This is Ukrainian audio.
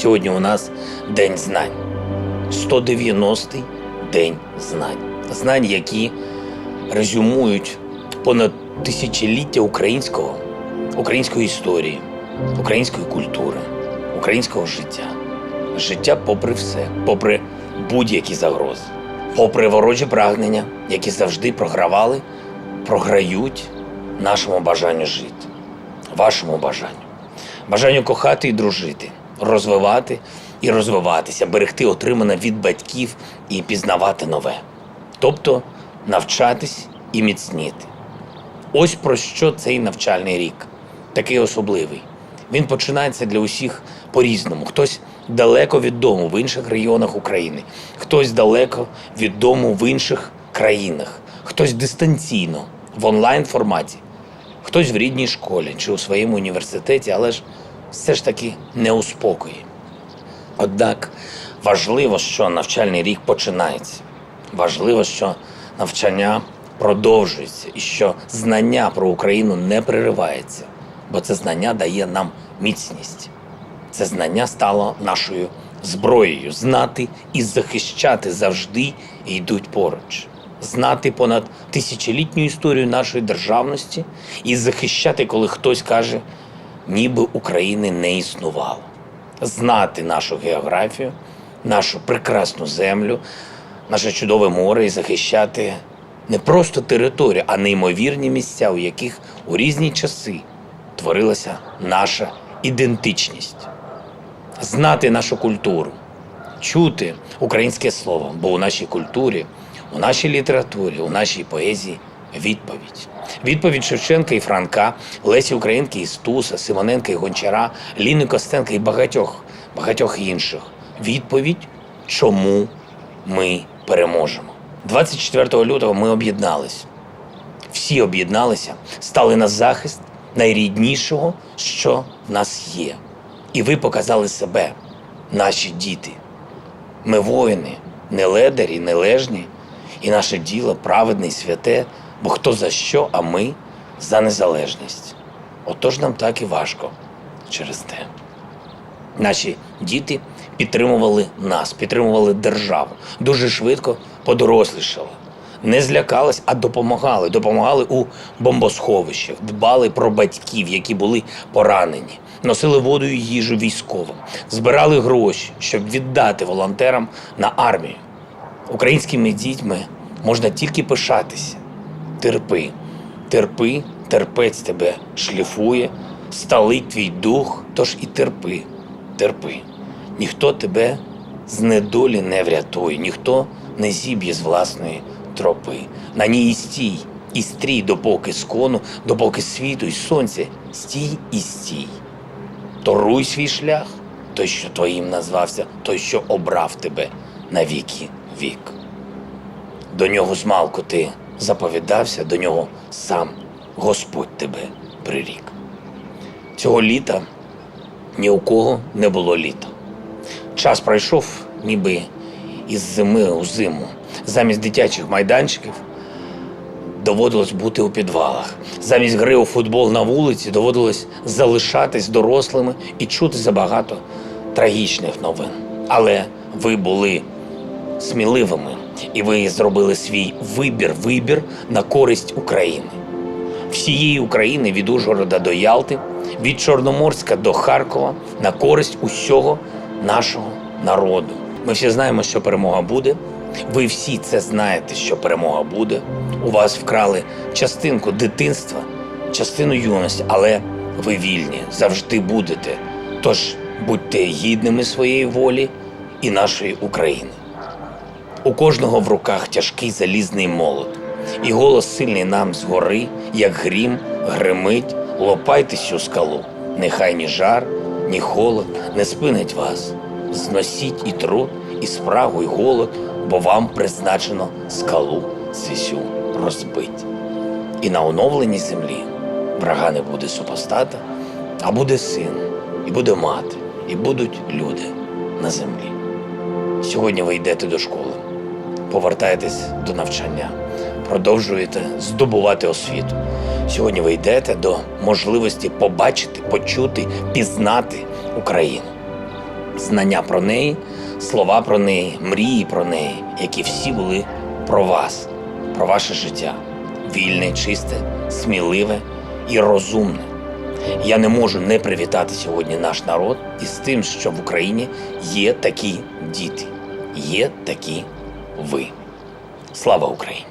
Сьогодні у нас День знань. 190-й день знань. Знань, які резюмують понад тисячоліття українського, української історії, української культури, українського життя. Життя попри все, попри будь-які загрози, попри ворожі прагнення, які завжди програвали, програють нашому бажанню жити, вашому бажанню, бажанню кохати і дружити, розвивати і розвиватися, берегти отримане від батьків і пізнавати нове, тобто навчатись і міцніти. Ось про що цей навчальний рік, такий особливий. Він починається для усіх по-різному. Хтось далеко від дому в інших регіонах України, хтось далеко від дому в інших країнах, хтось дистанційно в онлайн форматі, хтось в рідній школі чи у своєму університеті, але ж все ж таки не у спокої. Однак важливо, що навчальний рік починається. Важливо, що навчання продовжується і що знання про Україну не переривається, бо це знання дає нам міцність. Це знання стало нашою зброєю. Знати і захищати завжди йдуть поруч. Знати понад тисячолітню історію нашої державності і захищати, коли хтось каже, ніби України не існувало. Знати нашу географію, нашу прекрасну землю, наше чудове море і захищати не просто територію, а неймовірні місця, у яких у різні часи творилася наша ідентичність. Знати нашу культуру, чути українське слово, бо у нашій культурі, у нашій літературі, у нашій поезії відповідь. Відповідь Шевченка і Франка, Лесі Українки і Стуса, Симоненка і Гончара, Ліни Костенка і багатьох, багатьох інших. Відповідь, чому ми переможемо. 24 лютого ми об'єднались. Всі об'єдналися, стали на захист найріднішого, що в нас є. І ви показали себе, наші діти. Ми воїни, не ледарі, не лежні, і наше діло праведне і святе, бо хто за що, а ми за незалежність. Отож нам так і важко через те. Наші діти підтримували нас, підтримували державу. Дуже швидко подорослішали. Не злякались, а допомагали. Допомагали у бомбосховищах, дбали про батьків, які були поранені, носили воду і їжу військовим, збирали гроші, щоб віддати волонтерам на армію. Українськими дітьми можна тільки пишатися. Терпи, терпи, терпець тебе шліфує, сталить твій дух, тож і терпи, терпи. Ніхто тебе з недолі не врятує, ніхто не зіб'є з власної тропи. На ній і стій, і стрій, допоки скону, допоки світу і сонце, стій і стій. Торуй свій шлях, той, що твоїм назвався, той, що обрав тебе на віки вік. До нього змалку ти заповідався, до нього сам Господь тебе прирік. Цього літа ні у кого не було літа. Час пройшов, ніби із зими у зиму. Замість дитячих майданчиків доводилось бути у підвалах. Замість гри у футбол на вулиці доводилось залишатись дорослими і чути забагато трагічних новин. Але ви були сміливими, і ви зробили свій вибір, вибір на користь України. Всієї України від Ужгорода до Ялти, від Чорноморська до Харкова на користь усього нашого народу. Ми всі знаємо, що перемога буде. Ви всі це знаєте, що перемога буде. У вас вкрали частинку дитинства, частину юності, але ви вільні завжди будете. Тож будьте гідними своєї волі і нашої України. У кожного в руках тяжкий залізний молот, і голос сильний нам згори, як грім, гримить, лопайте цю скалу. Нехай ні жар, ні холод не спинить вас. Зносіть і труд, і спрагу, і голод, бо вам призначено скалу цисю розбить. І на оновленій землі врага не буде супостата, а буде син, і буде мати, і будуть люди на землі. Сьогодні ви йдете до школи, повертаєтесь до навчання, продовжуєте здобувати освіту. Сьогодні ви йдете до можливості побачити, почути, пізнати Україну. знання про неї, слова про неї, мрії про неї, які всі були про вас, про ваше життя. Вільне, чисте, сміливе і розумне. Я не можу не привітати сьогодні наш народ із тим, що в Україні є такі діти, є такі ви. Слава Україні!